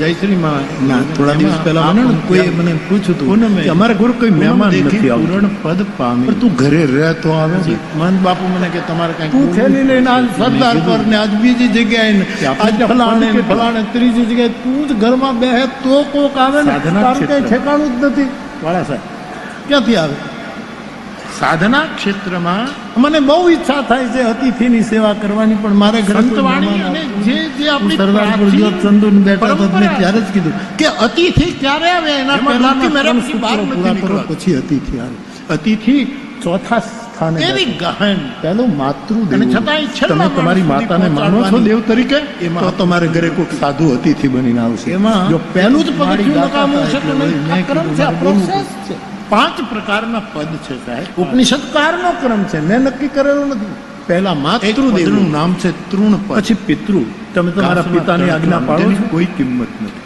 જયશ્રીમાં ના થોડા દિવસ પહેલા આનંદ કોઈ મને પૂછ્યું હતું. કે અમારા ઘર કોઈ મહેમાન નથી આવતું. પૂરણ પદ પામે. પણ તું ઘરે રહેતો આવે છે? મહંત બાપુ મને કે તમારે કઈ તું થેલી લઈને આજ સરદાર પર ને આજ બીજી જગ્યાએ ને આજ ફલાણે ને ફલાણે ત્રીજી જગ્યાએ તું જ ઘરમાં બેહે તો કોક આવે ને તારું કઈ ઠેકાણું જ નથી. વાળા સાહેબ. ક્યાંથી આવે? સાધના ક્ષેત્રમાં મને બહુ ઈચ્છા થાય છે અતિથિની સેવા કરવાની પણ મારે ગ્રંથવાણી અને જે જે આપણી પ્રાચીન જ્યોત બેઠા તો મેં ત્યારે જ કીધું કે અતિથિ ક્યારે આવે? એના પહેલાથી દુઃખી બહાર પછી અતિથિ આવે. અતિથિ ચોથા સ્થાને એવી. ગહન. પેલું માતૃ અને છતાંય છે તમે તમારી માતાને માનો છો દેવ તરીકે? એમાં તો તમારે ઘરે કોઈક સાધુ અતિથિ બનીને આવશે. એમાં જો પહેલું જ પગથિયું નકામું છે તો નહીં. આ ક્રમ છે આ પ્રોસેસ છે. પાંચ પ્રકારના પદ છે સાહેબ. ઉપનિષદ કારનો ક્રમ છે. મેં નક્કી કરેલો નથી. પહેલા માતૃદેવનું નામ છે તૃણ પછી પિતૃ. તમે તમારા પિતાની આજ્ઞા પાળો કોઈ કિંમત નથી.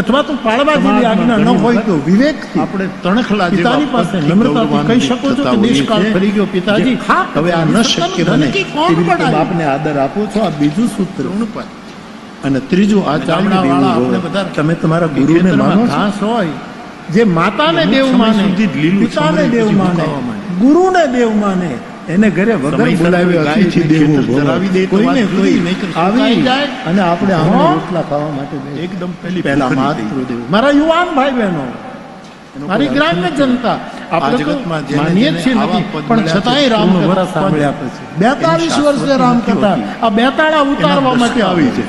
અથવા તો પાળવા જેવી આજ્ઞા ન હોય તો વિવેક આપણે તણખલા પિતાની પાસે નમ્રતાથી કહી શકો છો કે દેશકાળ ફરી ગયો પિતાજી. હવે આ ન શક્ય બને. બાપને આદર આપો છો. આ બીજું સૂત્ર. પદ અને ત્રીજું આ આપણે બધા તમે તમારા ગુરુને માનો છો? ઘાસ હોય. જે માતાને દેવ માને પિતાને દેવ માને ગુરુને દેવ માને એને ઘરે વગર બોલાવી અતિથિ દેવો કોઈને કોઈ આવી જાય. અને આપણે હા. રોટલા ખાવા માટે એકદમ પહેલી પહેલા. માતૃદેવ. મારા યુવાન ભાઈ બહેનો મારી ગ્રામ્ય જનતા આપણે તો માનીએ છીએ નથી પણ છતાંય રામ કથા સાંભળ્યા પછી. બેતાળીસ વર્ષે રામ કથા આ બેતાળા ઉતારવા માટે આવી છે.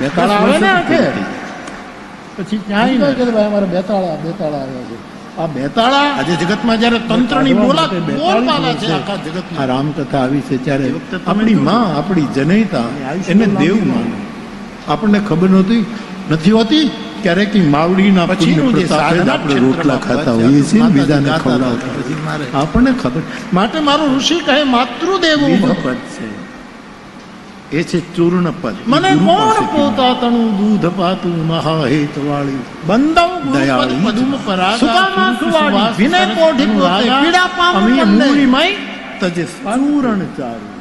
બેતાળા આવે ને આખે? પછી ક્યાંય કે ભાઈ અમારે બેતાળા બેતાળા આવ્યા છે. આ બેતાળા આજે જગતમાં જ્યારે તંત્રની કાઢવા બોલા માટે બોલબાલા છે આખા આખા આ રામકથા આવી છે ત્યારે આપણી માં આપણી જનૈતા એને દેવ માને. આપણને ખબર નહોતી નથી હોતી ક્યારેક માવડીના પછીનું સાધના આપણે રોટલા ખાતા હોઈએ છીએ ને બીજાને ખવડાવતા. આપણને ખબર. માટે મારું ઋષિ કહે માતૃદેવ ભગવત છે. એ છે ચૂર્ણ પદ મને કોણ પોતા તણું દૂધ પાતું મહાહેત વાળી બંદવ ગુરુપદ પદુમ પરાગા સુદામા સુવાળી વિનય કોઢી પોતે પીડા પામું અમીય બંને. તજે ચૂર્ણ ચારું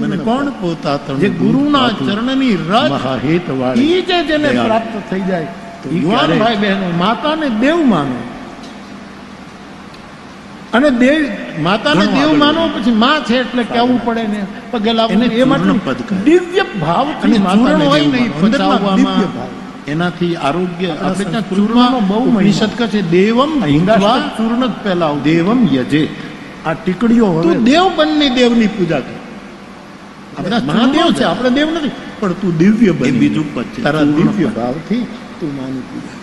મને કોણ પોતા તણું જે ગુરુના ચરણની રજ મહાહેત વાળી ઈ જે જેને. પ્રાપ્ત થઈ જાય તો યુવાન ભાઈ બહેનો માતાને દેવ માનો. અને દેવ માતાને દેવ માનો પછી માં છે એટલે કેવું પડે ને? પગે લાગવું એ માટે. દિવ્ય ભાવ અને માતાને હોય દેવ ને ઈ માનો. અંદરમાં પચાવવામાં એનાથી આરોગ્ય આપણે ત્યાં સંસ્કૃતમાં બહુ કહે છે દેવમ હિંગાષ્ટક ચૂર્ણ જ પહેલાવ દેવમ યજે. આ ટીકડીઓ તું દેવ બંને દેવની પૂજા કર. આપણે મહાદેવ છે. આપણે દેવ નથી પણ તું દિવ્ય બની બીજું તારા દિવ્ય. ભાવથી તું માની પૂજા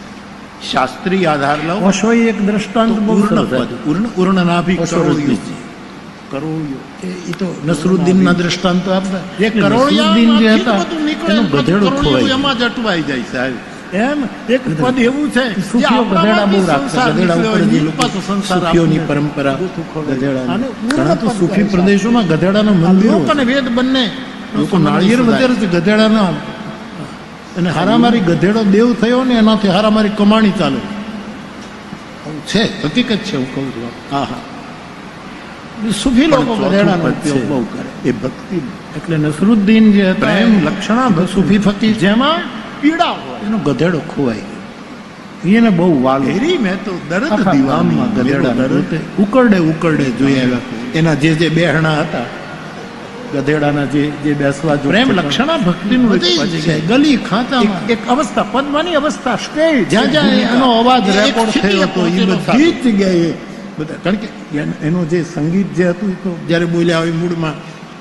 શાસ્ત્રીય આધાર લો ઓશો એક દ્રષ્ટાંત તો ઉર્ણ પદ ઉર્ણ ઉર્ણ નાભી ઓશો કરોળિયું. એ તો નસરુદ્દીનના દ્રષ્ટાંતો આપતા જે એ જે હતા એનો ગધેડો કરોળિયું એમાં જ અટવાઈ જાય સાહેબ એમ એક પદ એવું છે જે ગધેડા બહુ આપણામાંથી રાખતા ગધેડા ઉપર જે લોકો પાછો સંસાર સૂફીઓની આપણને પરંપરા ગધેડા ઘણા તો સૂફી પ્રદેશોમાં ગધેડાના મંદિરો અને વેદ બંને લોકો નાળિયેર વધારે છે ગધેડાના અને હારામારી ગધેડો દેવ થયો ને એનાથી હારામારી કમાણી ચાલે. છે હકીકત છે હું કહું છું. હા હા. સુફી લોકો ગધેડાનો ઉપયોગ બહુ કરે. એ ભક્તિ. એટલે નસરુદ્દીન જે હતા પ્રેમ, એમ લક્ષણા સુફી ફકીર જેમાં પીડા હોય. એનો ગધેડો ખોવાઈ ગયો. એને બહુ વાલ. હેરી મેં તો દર્દ દીવામાં ગધેડા ઉકરડે ઉકરડે જોઈ આવ્યા. એના જે જે બેહણા હતા ગધેડાના જે જે બેસવા જો પ્રેમ લક્ષણા ભક્તિનું છે. ગલી ખાતા એક- અવસ્થા પદ્માની અવસ્થા સ્ટેજ. જ્યાં જ્યાં એનો અવાજ રેકોર્ડ થયો હતો એ બધી જ જગ્યાએ બધા. કારણ કે એનો જે સંગીત જે હતું તો જ્યારે બોલ્યા હોય મૂળમાં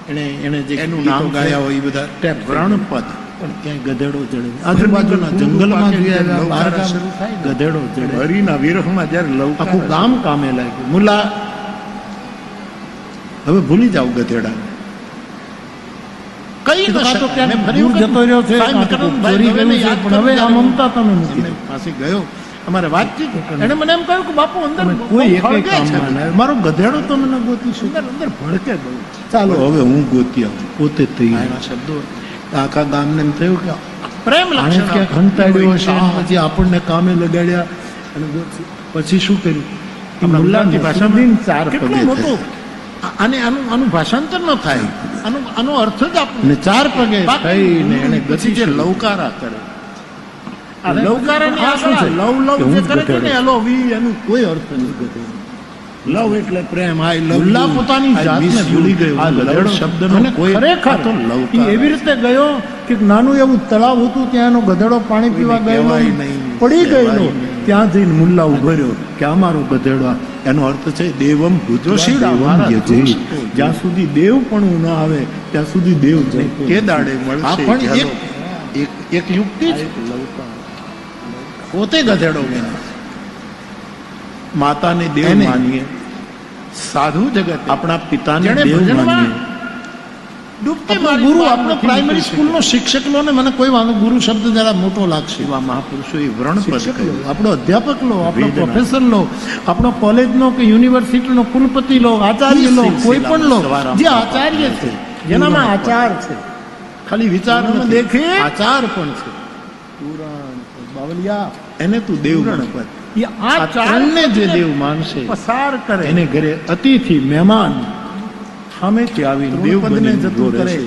એને એને જે એનું નામ ગાયા હોય એ બધા. ટેપ વ્રણ પદ પણ ક્યાંય ગધેડો જડે આજુબાજુના જંગલમાં બહાર ગધેડો ચડે હરિના વિરહમાં જ્યારે લવ આખું ગામ કામે લાગ્યું. મુલા હવે ભૂલી જાવ ગધેડા. કઈ ન શકાય. ક્યાંક મેં ફરી દૂર જતો રહ્યો છે, સાહેબ કાં તો વિક્રમભાઈ ચોરી ગયું છે, પણ હવે આ મમતા તમે મૂકી પાસે ગયો. અમારે વાતચીત એને મને એમ કહ્યું કે બાપુ અંદર કોઈ આવ્યો. મારો ગધેડો તો મને ગોતી શું અંદર અંદર ભડકે બહુ. ચાલો. હવે હું ગોતી આવું. પોતે તૈયાર. શબ્દો. આખા ગામને એમ થયું કે પ્રેમ લક્ષણ ક્યાંક હંતાડ્યો હશે પછી આપણને કામે લગાડ્યા અને પછી શું કર્યું? મુલ્લાની ભાષા ચાર પગે મોટું આ- આનું આનું ભાષાંતર ન થાય. આનો આનો અર્થ જ આપણે ચાર પગે થઈને એને પછી જે લવકારા કરે. લવકારાની આ લવ લવ જે કરે છે ને એલો વી એનું કોઈ અર્થ નથી લવ એટલે પ્રેમ આઈ લવ મુલ્લા પોતાની જાતને ભૂલી ગયો. આ ગધેડો શબ્દનો કોઈ ખરેખર તો લવકાર એવી રીતે ગયો કે નાનું એવું તળાવ હતું ત્યાં એનો ગધેડો પાણી પીવા ગયો પડી ગયેલો. ત્યાં જઈને મુલ્લા ઊભો રહ્યો કે અમારો ગધેડો. એનો અર્થ છે દેવમ જ્યાં સુધી દેવ પણ ન આવે ત્યાં સુધી દેવ કે દાડે મળશે. પણ એક એક યુક્તિ છે પોતે ગધેડો માતાને દેવ માનીએ. સાધુ જગત આપણા પિતાને દેવ માનીએ. ડૂબકી મારી ગુરુ આપણો પ્રાઇમરી સ્કૂલનો શિક્ષક લો ને મને કોઈ વાંધો ગુરુ શબ્દ જરા મોટો લાગશે. એવા મહાપુરુષોએ વ્રણપદ શિક્ષક લો આપણો અધ્યાપક લો આપણો પ્રોફેસર લો આપણો કોલેજનો કે યુનિવર્સિટીનો કુલપતિ લો આચાર્ય લો કોઈ પણ લો જે આચાર્ય છે જેનામાં આચાર છે. ખાલી વિચાર દેખે આચાર પણ છે. પુરાણ બાવલિયા. એને તું દેવ ગણપત. એ આ ચારને જે દેવ માનશે પસાર કરે. એને ઘરે અતિથિ મહેમાન સામેથી આવીને દેવ દેવપદને બનીને જતું કરે.